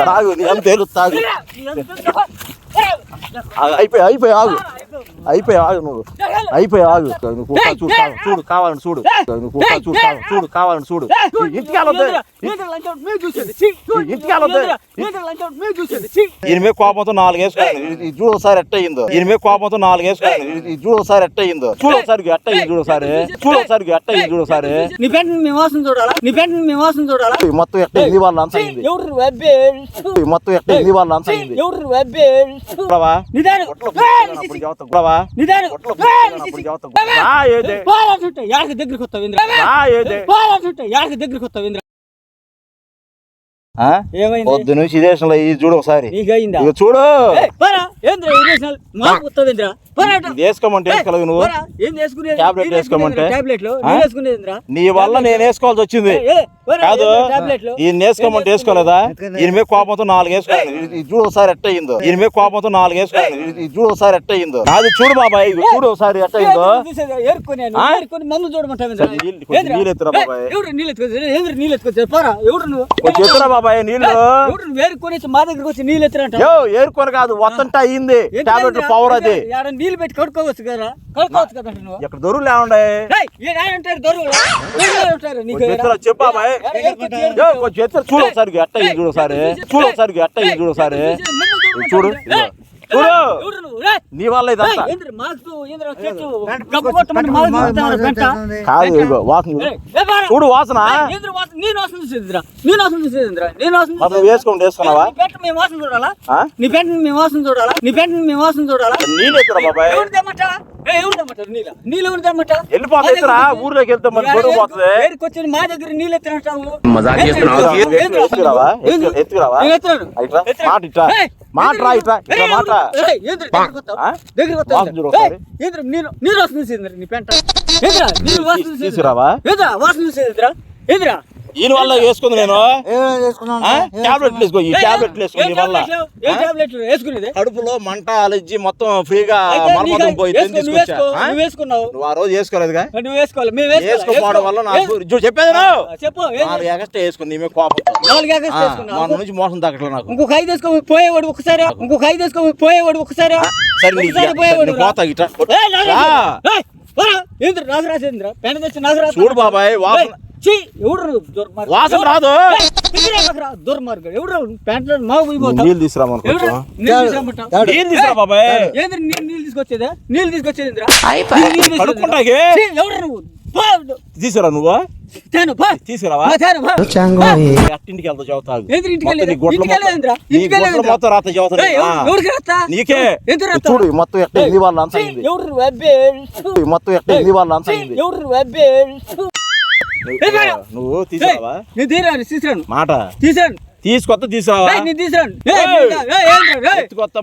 తాగు. నీ అంత తేలు తాగు అయిపోయి అయిపోయి ఆగు. అయిపోయి ఆగు నువ్వు. అయిపోయి ఆగు. నువ్వు చూడు చూడు కావాలని చూడు. నువ్వు చూడు చూడు కావాలని చూడు. ఇంటికి ఇంటికి ఈయన కోపంతో నాలుగు వేసుకోండి ఇది చూడు ఒకసారి ఎట్ట అయ్యిందో ఈయన మీద కోపంతో నాలుగు వేసుకోండి ఇది చూడు ఒకసారి ఎట్ట అయ్యిందో చూడు ఒకసారి ఎట్ట అయ్యింది చూడు ఒకసారి చూడు ఒకసారి ఎట్ట అయ్యింది చూడు ఒకసారి నీ పెంట మేము వాసన చూడాలా? నీ పెంట మేము వాసన చూడాలా? ఈ మొత్తం ఎట్ట అయింది? వాళ్ళ అంత అయింది. మొత్తం ఎట్ట అయింది? వాళ్ళ అంత అయింది. ఎవరు వెబ్బే కుట్రవా? నిదానం. యాడికి దగ్గరికి వస్తావు ఇంద్ర? యాడికి దగ్గరికి వస్తావు ఇంద్ర? ఆ? ఏమైంది? పొద్దు నుంచి ఈ దేశంలో ఇది చూడు ఒకసారి. చూడు. ఏంద్ర ఇరేషనల్ మాకు వేసుకోమంటే వేసుకోలేవు నువ్వు? ఏం టాబ్లెట్ వేసుకోమంటే? టాబ్లెట్లు? నీ వల్ల నేను వేసుకోవాల్సి వచ్చింది. కాదు ఈయన వేసుకోమంటే వేసుకోలేదా? ఈయన మీద కోపంతో నాలుగు వేసుకోండి ఇది చూడు ఒకసారి ఎట్ట అయిందో. ఈయన మీద కోపంతో నాలుగు వేసుకోండి ఇది చూడు ఒకసారి ఎట్ట అయిందో. అది చూడు బాబాయ్ ఇది చూడు ఒకసారి ఎట్ట అయిందో. మందు చూడమంటావు నీళ్ళు- ఎత్తురా బాబాయ్. ఎవరు నీళ్ళు పోరా నువ్వు? ఎత్తురా బాబాయ్ నీళ్ళు. వచ్చి మా దగ్గరకు వచ్చి నీళ్ళు ఎత్తురంట? యో ఏరుకొని కాదు వత్తంట అయింది టాబ్లెట్ పవర్ అది నీళ్ళు పెట్టి కడుక్కోవచ్చు కదా కడుక్కోవచ్చు కదా నువ్వు ఇక్కడ దొరువు ఉంటారు నీకు కొంచెం ఎత్తురా చెప్పు బాబాయ్ ఆడ ఏరుకొచ్చి ఏరు- యో కొంచెం ఎత్తురా చూడు ఒకసారి ఎట్ట చూడు ఒకసారి చూడు ఒకసారి ఎట్ట చూడు ఒకసారి చూడు నీ వల్ల ఇదంతా? కాదు వాసన. చూడు వాసన. ఏయ్, ఏంద్ర వాసన? నేను వాసన చూసేదిరా నేను వాసన చూసేదిరా నేను వాసన మరి నువ్వు వేసుకోండి వేసుకున్నావా? నీ పెంట మేము వాసన చూడాలా? ఆ? నీ పెంట మేము వాసన చూడాలా? నీ పెంట మేము వాసన చూడాలా? నీళ్ళు ఎత్తురా బాబాయ్. వెళ్ళిపోతా ఊర్లోకి వెళ్తే మరి గొడవ పోతుంది. ఏరుకొచ్చి మా దగ్గర నీళ్ళు ఎత్తినట్టావు మజాక్ చేస్తున్నావా? ఎత్తుకురావా ఎత్తు- ఎత్తుకురావా నేను ఎత్తురాను. ఇట్రా. ఎత్తురా. మాట ఇట్రా. ఏయ్, మాట రా ఇట్రా. ఏయ్, ఇట్రా మాట ఏయ్, ఏంద్ర దగ్గరికి వస్తావు? ఆ? దగ్గరికి వస్తావు? వాసన చూడు ఏంద్ర? ఒకసారి. ఏయ్, ఏంద్ర నీరు చూసేదిరా నీ పెంట? వాసన చూసేదిరా వాసన చూసేదిరా ఏంద్రా? ఈయన వల్ల వేసుకుంది నేను. ఆ? టాబ్లెట్లు వేసుకో ఈ టాబ్లెట్లు వేసుకో వల్ల. కడుపులో మంట అలర్జీ మొత్తం ఫ్రీగా నీకు పోయి వేసుకున్నావు. నువ్వు ఆ రోజు వేసుకోలేదుగా? నువ్వు వేసుకోవాలి మేము వేసుకోవాలి. వేసుకోపోవడం వల్ల నాకు చెప్పేది. చెప్పు? నాలుగు ఎగస్ట్రా వేసుకుని నీ మీద కోపం. నాలుగు ఎగస్ట్ వేసుకున్నావు. మన నుంచి మోసం తగ్గట్లే నాకు. ఇంకొక ఐదు వేసుకో పోయేవాడు ఒకసారి ఇంకొక ఐదు వేసుకో పోయేవాడు ఒకసారి. సరే నీకు ఒకసారి సరే, పోయేవాడు పోతా పోరా. ఏంద్ర పెన్ తెచ్చి నాకు రాసు చూడు బాబాయ్ వాసన చీ ఎవడు నువ్వు? దుర్మార్గుడు. వాసన? రాదు. దుర్మార్గుడు ఎవడు ప్యాంట్లో మాకు పోయిపోతావు నీళ్ళు తీసుకురామను? నీళ్ళు తీసుకురా బాబాయ్. ఏంద్ర నీళ్ళు నీళ్ళు తీసుకొచ్చేదా నీళ్ళు తీసుకొచ్చేది ఎవడు నువ్వు. తీసుకురా నువ్వు. తీసుకురావా? వెళ్తా చదువుతావు? మొత్తం రాత? నీకే? చూడు మొత్తం ఎట్ట వాళ్ళ అంత మొత్తం ఎట్ట వాళ్ళ అంత ఎవడు నువ్వు? తీసుకురావా నేను తీరాను తీసుకురాను. మాట. తీసుకురాను. తీసుకొత్త తీసుకురావా నేను తీసుకురాను. ఎత్తుకొత్త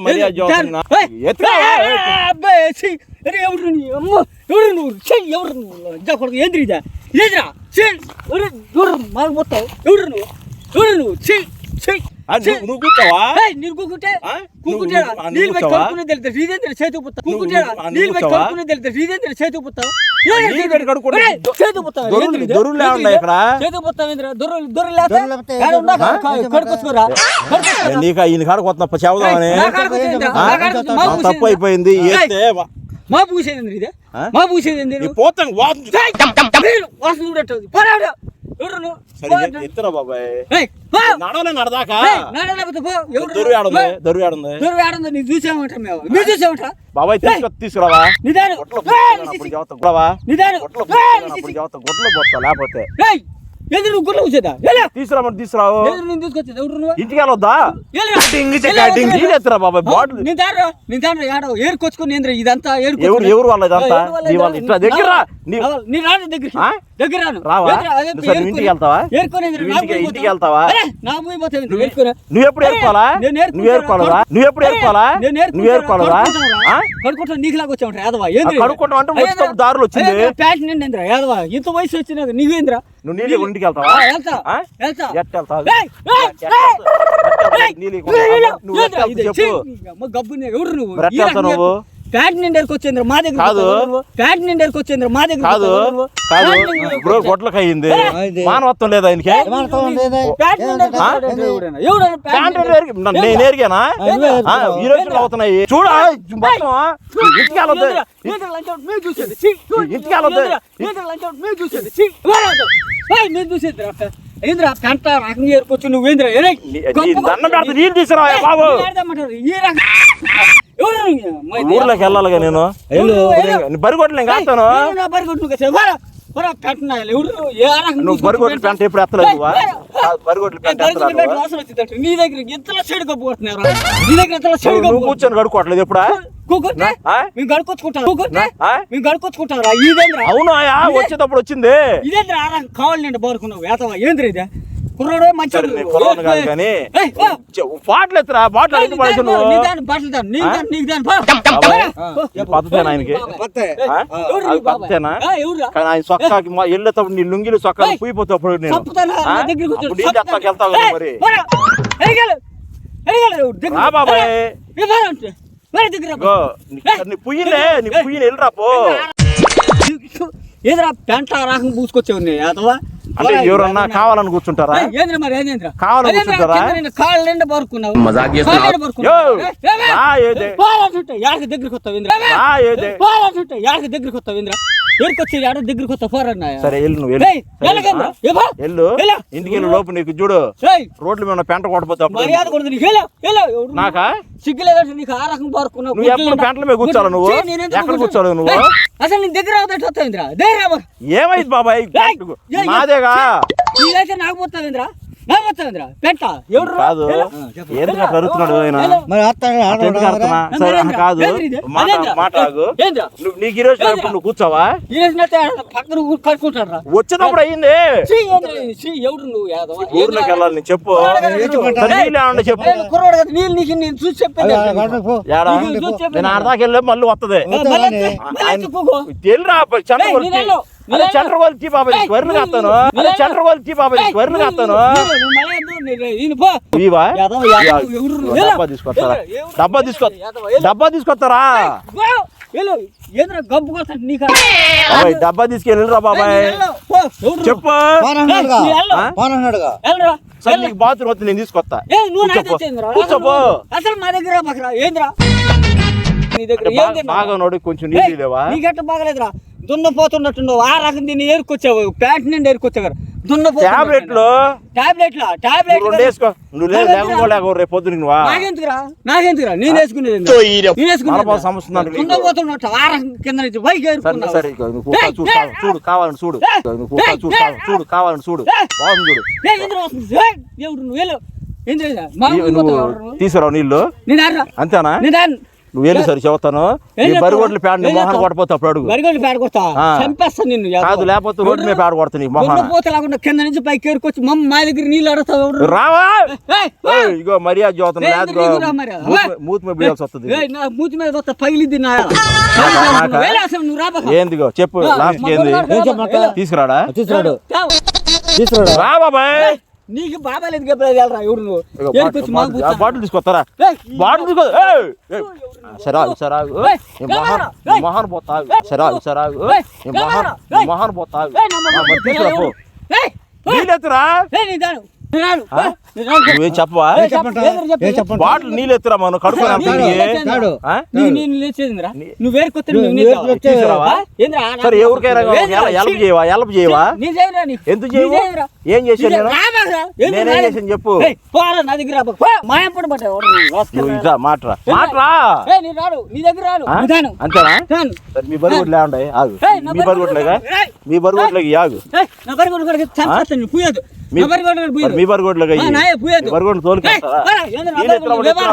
ఏయ్. అబ్బాయి, ఎవరు అమ్మ? ఎవరు నువ్వు? చీ, ఎవరు నువ్వు? కొడుకు ఏంద్రి? ఇదా ఇదేద్రా చీ ఎవరు ఎవరు మాకు మొత్తం ఎవరు నువ్వు? ఎవరు నువ్వు? చీ చీ ఆ, చీ. నువ్వు- నువ్వు కూర్చోవా ఏయ్, నీరు కూకుంటే ఆ? కూకుంటే నువ్వు- నువ్వు- ఆ, నీళ్ళు పెట్టి కూర్చోవా? కడుక్కునే తెలుస్తుంది ఇదేంద్ర చేతి పుత్తా నువ్వు- కూకుంటే నువ్వు- ఆ, నువ్వు నీళ్ళు పెట్టి కూర్చోవా? కడుక్కునే తెలుస్తుంది ఇదేంద్ర చేతి పుత్తా నీళ్ళు పెట్టి కడుక్కుంటే చేతి పుత్తా దొరులు- దొరులు లేవుండా ఇక్కడ? చేతి పుత్తా ఏంద్ర దొర్రలు దొర్రలు లేకపోతే ఏడ ఉందా? కడుకొచ్చుకోరా కడుకొచ్చుకోరా నీకు ఈయన కాడ కొత్త చెబుదామని. తప్పు అయిపోయింది మా పూసేది? మా పూసేది? పోతాం వాసన చూ- ఎత్తురా బాబాయ్. ఏయ్, పో. నడవలే నడదాకా? ఏయ్, నాన్న లేకపోతే పో. ఎవరు? దొరువు నువ్వు? ఆడుంది పో. దొరువు ఆడుంది దొరువు ఆడుంది. నీకు చూసామంటా మేము. మీరు చూసామంటా? బాబాయ్ తీసుకొ తీసుకురావా? నిదానం. గొట్లో ఏయ్, కూర్చోనప్పుడు చదువుతావు కుడవా నిదానం. గొట్లో ఏయ్, కూర్చోనప్పుడు చదువుతావు గుడ్లో పోతావు లేకపోతే. ఏయ్, ఏంది నువ్వు గుర్రం వచ్చేదా ఎలా తీసుకురామని తీసుకురావు. ఏంది నేను తీసుకొచ్చేది ఎవరు నువ్వు? ఇంటికి వెళ్ళొద్దా? ఎలా? టింగ్ ఎలా చెక్క టింగ్ వదిలేరా? నీళ్ళు ఎత్తురా బాబాయ్ బాటిల్. నేను దాంట్లో నేను దాంట్లో ఏడో ఏరుకొచ్చుకొని ఏంద్ర ఇదంతా ఎవరు వాళ్ళ ఇదంతా? నీ వాళ్ళ? ఇట్లా దగ్గర. నీ రాను? దగ్గర రావా? ఇంటికి వెళ్తావా? ఇంటికి-? వెళ్తావా? నువ్వు ఎప్పుడు ఏరుకుంటాను. నువ్వు ఏరుకోవాలా నువ్వు ఎప్పుడు నేను నువ్వు ఏరుకోవాలా ఆ? కడుకుంటా నీకు లాగా వచ్చావు యాదవా? ఆ, కడుక్కుంటాం అంటే దారులు వచ్చింది. ప్యాంట్ నిండింద్రా యాదవా? ఇంత వయసు వచ్చినాక నీవేంద్రా నువ్వు నీళ్ళు ఇంటికి వెళ్తావా. నువ్వు అమ్మ గబ్బుని ఎవరు నువ్వు? ప్యాంట్ నిండేరికి వచ్చింది మా దగ్గర కాదు. ప్యాంట్ నిండేరికి వచ్చింది మా దగ్గర కాదు. కాదు. బ్రో గొడ్లకు అయింది అయింది. మానవత్వం లేదా ఆయనకి? నేను ఆ, ఈ రోజుల్లో అవుతున్నాయి చూడ ఏందిరా? చూసేది? చూసేది? చూసేది పెంట రకం ఏరుకోవచ్చు నువ్వేంద్రా దండం పెడతా నీళ్ళు బాబు? ఈ రకం ఊర్లోకి వెళ్ళాలిగా నేను? నేను కాస్తాను నువ్వు బరిగొడ్లు పెంట ఎప్పుడు ఎత్తలేదు. బరిగొడ్లు పెంట. నీ దగ్గర ఎంతలో చెడు కప్పుకుంటున్నారు నీ దగ్గర ఎంతలో చెడు నువ్వు కప్పుకుంటున్నారు కూర్చొని కడుక్కోవట్లేదు ఎప్పుడా? మేము గడుకొచ్చుకుంటాం అవును వచ్చేటప్పుడు వచ్చింది. ఇదేంద్రా? ఆరా కావాలి నేను బారుకున్నావు వేతవా ఏంద్రా ఇదే? కుర్రాడు మంచి సరే నేను కుర్రాడిని కాదు కానీ బాటిల్ ఎత్తురా బాటిల్ ఎందుకు పడేసి నువ్వు? నీ దాని బట్టలు దాని నీ ఆ? దాని నీకు దాని పో. బాబాయ్, పో. ఈ పద్ధతేనా ఆయనకి? పత్తే. ఆ? ఎవరు అది నీ బాబాయ్? పద్ధతేనా ఆ, ఎవరురా? కానీ ఆయన సొక్కాకి మా వెళ్ళేటప్పుడు నీ లుంగిలు సొక్కాలు నేను. దగ్గరికి వెళ్తావు మరి. బాబాయ్. నీ- పుయ్యిలే నీ ఏదిరా పెంట రాకం పూసుకొచ్చావు నీ యాదవా అంటే ఎవరన్నా కావాలని కూర్చుంటారా? ఏయ్, ఏంద్రా మరి ఏంద్రా? కావాలని కూర్చుంటారా? కాళ్ళు నిండా పరుకున్నావు దగ్గరికి వస్తావు దగ్గరికి వస్తావు ఎరుకొచ్చి యాడ దగ్గరికి వస్తావు పోరన్నా సరే వెళ్ళు నువ్వు వెళ్ళు. ఇంటికి వెళ్ళి లోపు నీకు చూడు. రోడ్ల మీద పెంట కొట్టపోతే అప్పుడు మర్యాద కొడుతుంది. నీకు. ఎవడు నాకా ఆ రకం పరుకున్నావు. నువ్వు ఎప్పుడు పెంటల మీద కూర్చోవాలా నువ్వు? ఎక్కడ కూర్చో- కూర్చోవాలి నువ్వు? ఏయ్, అసలు నీ దగ్గర ధైర్యం ఏమైంది బాబాయ్? మాదేగా? నీదైతే నాకు పోతావేంద్రా ఎవడు కాదు. ఆయన? మరి ఎందుకు సరే మాట నువ్వు నీకు ఈ రోజు ఇప్పుడు నువ్వు కూర్చోవా? ఈ రోజునైతే పక్కన ఊరు కట్టుకుంటాడు రా వచ్చేటప్పుడు అయింది ఎవడు నువ్వు? యాదవ? ఊర్లోకి వెళ్ళాలి నేను చెప్పు. నీళ్ళు చెప్పు. కుర్రోడు నీళ్ళు నీకు నేను చూసి. నేను. మళ్ళీ వస్తుంది. తెలిరా? చండ్ర కొలిచి బాబాయ్ ఏయ్, వరిలు కాస్తాను బాబాయ్ ఏయ్, వరిలు కాస్తాను? డబ్బా తీసుకొస్తారా? డబ్బా తీసుకో? డబ్బా తీసుకొస్తారా? డబ్బా తీసుకెళ్ళిరా బాబాయ్? చెప్పు. సరే. నీకు బాత్రూమ్ వస్తే నేను తీసుకొస్తా. కూర్చోపో. అసలు మా దగ్గర ఏంద్రా? బాగా- నోడి కొంచెం నీళ్ళు లేవా నీకెట్ట బాగలేదురా? దున్నపోతున్నట్టున్నావు. ఆ రకం దీన్ని ఏరుకొచ్చావు. ప్యాంట్ నుండి ఏరుకొచ్చావు. టాబ్లెట్లు? టాబ్లెట్లా? నువ్వు టాబ్లెట్ రెండు వేసుకో నువ్వు లేదు లేకపోలేక రేపు పొద్దున నువ్వా? నాకెందుకురా? నాకెందుకురా? నేను వేసుకునేది ఏంది? నేను మలబార్ సమస్య ఉందండి మీకు. దున్నపోతున్నట్టు ఆ రకం కింద నుంచి పైకి సరే ఏరుకున్నావు. సరే ఇగో నువ్వు కుక్క ఏయ్, చూడు కావాలని చూడు. చూడు కావాలని చూడు. బాగుంది చూడు. దేవుడు నువ్వు వెళ్ళు? తీసుకురావు నీళ్ళు? అంతేనా. నువ్వు వెళ్ళి సరే చెబుతాను ఈ? బరిగొడ్ల ఏం మొహన్? కొట్టపోతే అప్పుడు అడుగు వరిగొడ్లు పేడ కొడతా ఆ. చంపేస్తా నిన్ను కాదు లేకపోతే రోడ్డు మీద ప్యాడ్ కొడతా నీకు మొహన పోత లేకుండా కింద నుంచి పైకి ఏరుకొచ్చి మమ్మ మా దగ్గర నీళ్ళు అడుగుతావు రావా ఇగో మర్యాద రా మరి? మూతి- మూతి మీద బియ్యాల్సి వస్తుంది ఏయ్, నా మూతి మీద వస్తా పగిలిద్ది నా ఏందిగో చెప్పు లాస్ట్ ఏంది? తీసుకురాడా తీసుకురాడు తీసుకురాడు రా బాబాయ్ నీకు బాబాలేదు గబ్బలేదు వెళ్ళరా ఎవరు నువ్వు బాటిల్- తీసుకొస్తారా బాటిల్ తీసుకో ఏయ్, ఏయ్. సరే ఆగు, సరే ఆగు. ఏయ్, ఈ మొహన్ మొహన్ పోతా ఆగు. ఏయ్. సరే ఆగు, సరే ఆగు. ఏయ్, ఈ మొహన్ మొహన్ పోతా ఆగు. ఏయ్, నా మొహం ఆ, మరి తీసుకురా నువ్వేం చెప్పవా బాటిల్ మనం నీళ్ళు తిరిగి. లేచేదిరా. తాడు. ఆ? నీకు నేను లేచేదిరా నీ- నువ్వు వేరుకొస్తే నువ్వు నువ్వు నీళ్ళు వేరుకు తాగావా? వచ్చే- తీసుకురావా? ఆ? ఏందిరా? ఆ సరే నాకు ఎవరికైనా? ఎల్ప్! చేయవా ఎల్ప్ చేయవా. ఎందుకు చేయవు. ఏం చేశాను నేను? చేశాను చెప్పు నా దగ్గర మాట్రా మాట్రా. నీ దగ్గర. అంతేనా మీ లేవండి ఆగు నా మీ బరువుట్లేగా ఏయ్, మీ ఆగు నా కూడా పూయదు. మీ-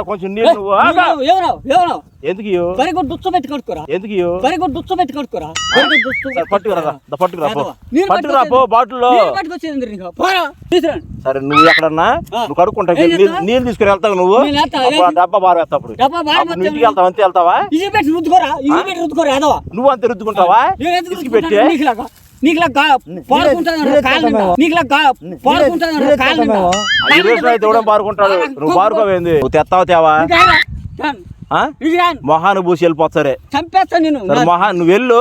కొంచెం నీళ్ళు? ఎందుకు? బరిగొడ్డు దుచ్చ పెట్టి ఎందుకు ఇయ్యు? బరిగొడ్డు దుచ్చ పెట్టి కడుక్కోరా బరిగొడ్డు దుచ్చ సరే పెట్టి పట్టుకురా రా. దా పట్టుకురా పో యాదవ. నీళ్ళు పట్టుకురా పో పట్టుకొచ్చేది. బాటిల్లో నీళ్ళు పట్టుకొచ్చేది నీకు. పోరా, తీసుకురండి. సరే నువ్వు ఎక్కడన్నా. నువ్వు నీళ్ళు తీసుకుని వెళ్తావు నువ్వు? డబ్బా బాగా వేస్తావు డబ్బా నువ్వు ఇంటికి వెళ్తావు అంతే వెళ్తావా ఇది పెట్టి రుద్దుకోరా ఇది పెట్టి రుద్దుకోరా యాదవ నువ్వు అంతే రుద్దుకుంటావా ఇసుక? పెట్టి బారుకుంటాడు నువ్వు తేవా మొహాను పూసి వెళ్ళిపోతా సరే చంపేస్తా నేను సరే మొహా నువ్వు వెళ్ళు.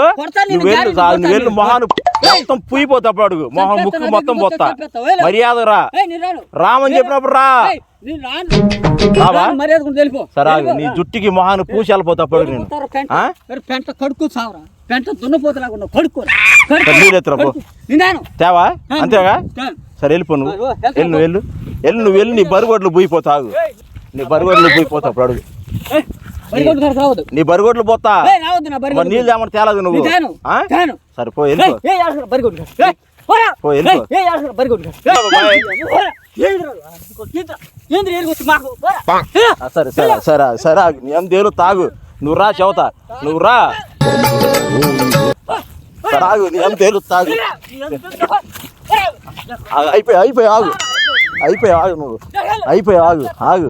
నువ్వు వెళ్ళు నువ్వు వెళ్ళు. మొహాను మొత్తం పుయ్యిపోతా అప్పుడు అడుగు. మొహం ముక్కు మొత్తం పోతా. మర్యాద రా. రామని చెప్పినప్పుడు రా. సరే. నీ జుట్టుకి మొహాను పూసి వెళ్ళిపోతా అప్పుడు నేను. వెళ్ళిపోతారా పెంట కడుక్కు సావరా. పెంట దున్నపోతులాగా ఉన్నావు పో. తేవా? అంతేగా? సరే వెళ్ళిపో నువ్వు. వెళ్ళు నువ్వు వెళ్ళు. వెళ్ళు నువ్వు వెళ్ళి నీ బరుగొడ్లు పోయిపోతావు నీ బరుగొడ్లు పోయిపోతావు అప్పుడు అడుగు. నీ బరుగొడ్లు పోతా. నీళ్ళు ఏమన్నా తేలదు నువ్వు. సరే పో సరే సరే సరే సరే తేలు తాగు. నువ్వు రా చెబుతా నువ్వు రా. ఆగు నీ ఏం తేలు తాగు అయిపోయి అయిపోయి ఆగు. అయిపోయి ఆగు నువ్వు. అయిపోయి ఆగు ఆగు.